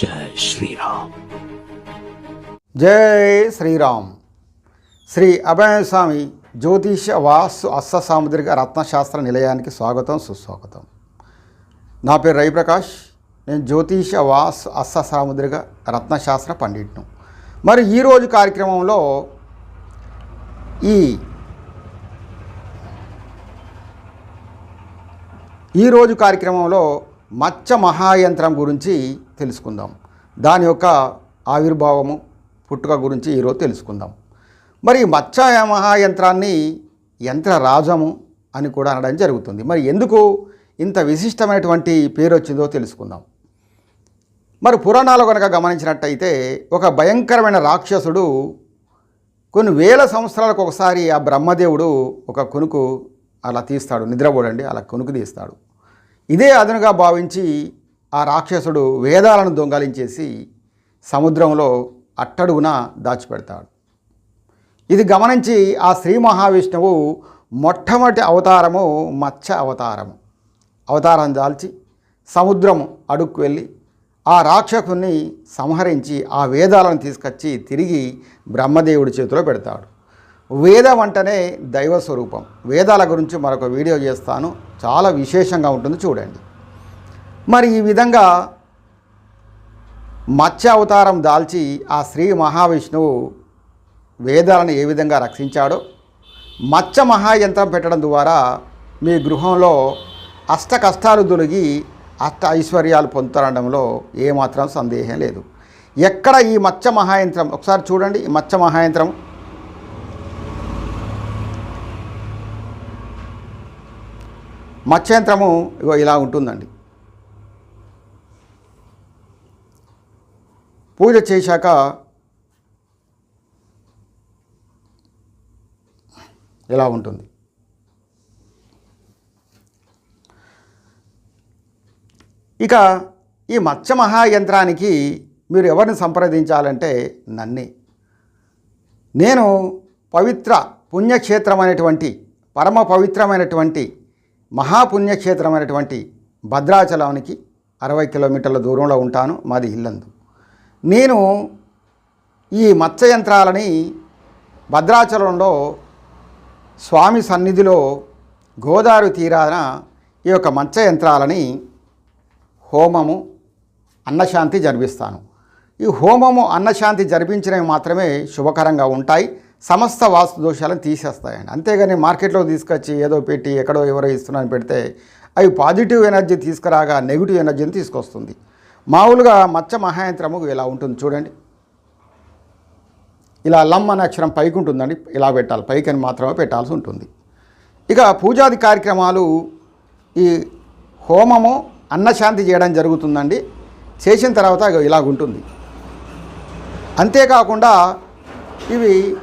జై శ్రీరామ్. జై శ్రీరామ్. శ్రీ అభయస్వామి జ్యోతిష వాస్తు అస్స సాముద్రిక రత్నశాస్త్ర నిలయానికి స్వాగతం సుస్వాగతం. నా పేరు రవిప్రకాష్. నేను జ్యోతిష వాస్తు అస్స సాముద్రిక రత్నశాస్త్ర పండిట్ను. మరి ఈరోజు కార్యక్రమంలో ఈ ఈరోజు కార్యక్రమంలో మచ్చ మహాయంత్రం గురించి తెలుసుకుందాం. దాని యొక్క ఆవిర్భావము పుట్టుక గురించి ఈరోజు తెలుసుకుందాం. మరి మచ్చ మహాయంత్రాన్ని యంత్రరాజము అని కూడా అనడం జరుగుతుంది. మరి ఎందుకు ఇంత విశిష్టమైనటువంటి పేరు వచ్చిందో తెలుసుకుందాం. మరి పురాణాలు కనుక గమనించినట్టయితే ఒక భయంకరమైన రాక్షసుడు కొన్ని వేల సంవత్సరాలకు ఒకసారి ఆ బ్రహ్మదేవుడు ఒక కొనుకు అలా తీస్తాడు నిద్రపోడండి అలా కొనుకు తీస్తాడు. ఇదే అదనుగా భావించి ఆ రాక్షసుడు వేదాలను దొంగలించేసి సముద్రంలో అట్టడుగున దాచిపెడతాడు. ఇది గమనించి ఆ శ్రీ మహావిష్ణువు మొట్టమొదటి అవతారము మత్స్య అవతారము. అవతారం దాల్చి సముద్రము అడుక్కు వెళ్ళి ఆ రాక్షసుని సంహరించి ఆ వేదాలను తీసుకొచ్చి తిరిగి బ్రహ్మదేవుడి చేతిలో పెడతాడు. వేదం అంటేనే దైవ స్వరూపం. వేదాల గురించి మరొక వీడియో చేస్తాను. చాలా విశేషంగా ఉంటుంది చూడండి. మరి ఈ విధంగా మత్స్య అవతారం దాల్చి ఆ శ్రీ మహావిష్ణువు వేదాలను ఏ విధంగా రక్షించాడో మత్స్య మహాయంత్రం పెట్టడం ద్వారా మీ గృహంలో అష్ట కష్టాలు దొరిగి అష్ట ఐశ్వర్యాలు పొందుతారడంలో ఏమాత్రం సందేహం లేదు. ఎక్కడ ఈ మత్స్య మహాయంత్రం? ఒకసారి చూడండి ఈ మత్స్య మహాయంత్రం. మత్స్యంత్రము ఇగో ఇలా ఉంటుందండి. పూజ చేశాక ఇలా ఉంటుంది. ఇక ఈ మత్స్య మహాయంత్రానికి మీరు ఎవరిని సంప్రదించాలంటే నన్నే. నేను పవిత్ర పుణ్యక్షేత్రమైనటువంటి పరమ పవిత్రమైనటువంటి మహాపుణ్యక్షేత్రమైనటువంటి భద్రాచలానికి అరవై కిలోమీటర్ల దూరంలో ఉంటాను మాది ఇల్లందు. నేను ఈ మత్స్య యంత్రాలని భద్రాచలంలో స్వామి సన్నిధిలో గోదావరి తీరాన ఈ యొక్క మత్స్య యంత్రాలని హోమము అన్నశాంతి జరిపిస్తాను. ఈ హోమము అన్నశాంతి జరిపించినవి మాత్రమే శుభకరంగా ఉంటాయి. సమస్త వాస్తు దోషాలను తీసేస్తాయండి. అంతేగాని మార్కెట్లో తీసుకొచ్చి ఏదో పెట్టి ఎక్కడో ఎవరో ఇస్తున్నారని పెడితే అవి పాజిటివ్ ఎనర్జీ తీసుకురాగా నెగిటివ్ ఎనర్జీని తీసుకొస్తుంది. మామూలుగా మచ్చ మహాయంత్రము ఇలా ఉంటుంది చూడండి. ఇలా లమ్ అనే అక్షరం పైకి ఉంటుందండి. ఇలా పెట్టాలి. పైకి అని మాత్రమే పెట్టాల్సి ఉంటుంది. ఇక పూజాది కార్యక్రమాలు ఈ హోమము అన్నశాంతి చేయడం జరుగుతుందండి. చేసిన తర్వాత ఇలాగుంటుంది. ఉంటుంది అంతేకాకుండా ఇవి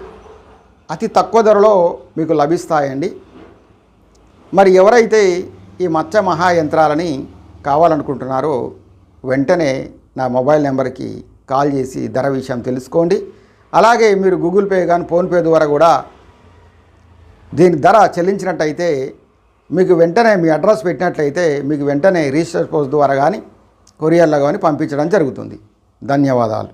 అతి తక్కువ ధరలో మీకు లభిస్తాయండి. మరి ఎవరైతే ఈ మత్స్య మహాయంత్రాలని కావాలనుకుంటున్నారో వెంటనే నా మొబైల్ నెంబర్కి కాల్ చేసి ధర విషయం తెలుసుకోండి. అలాగే మీరు గూగుల్ పే కానీ ఫోన్పే ద్వారా కూడా దీని ధర చెల్లించినట్టయితే మీకు వెంటనే మీ అడ్రస్ పెట్టినట్లయితే మీకు వెంటనే రిజిస్టర్ పోస్ట్ ద్వారా కానీ కొరియర్లో కానీ పంపించడం జరుగుతుంది. ధన్యవాదాలు.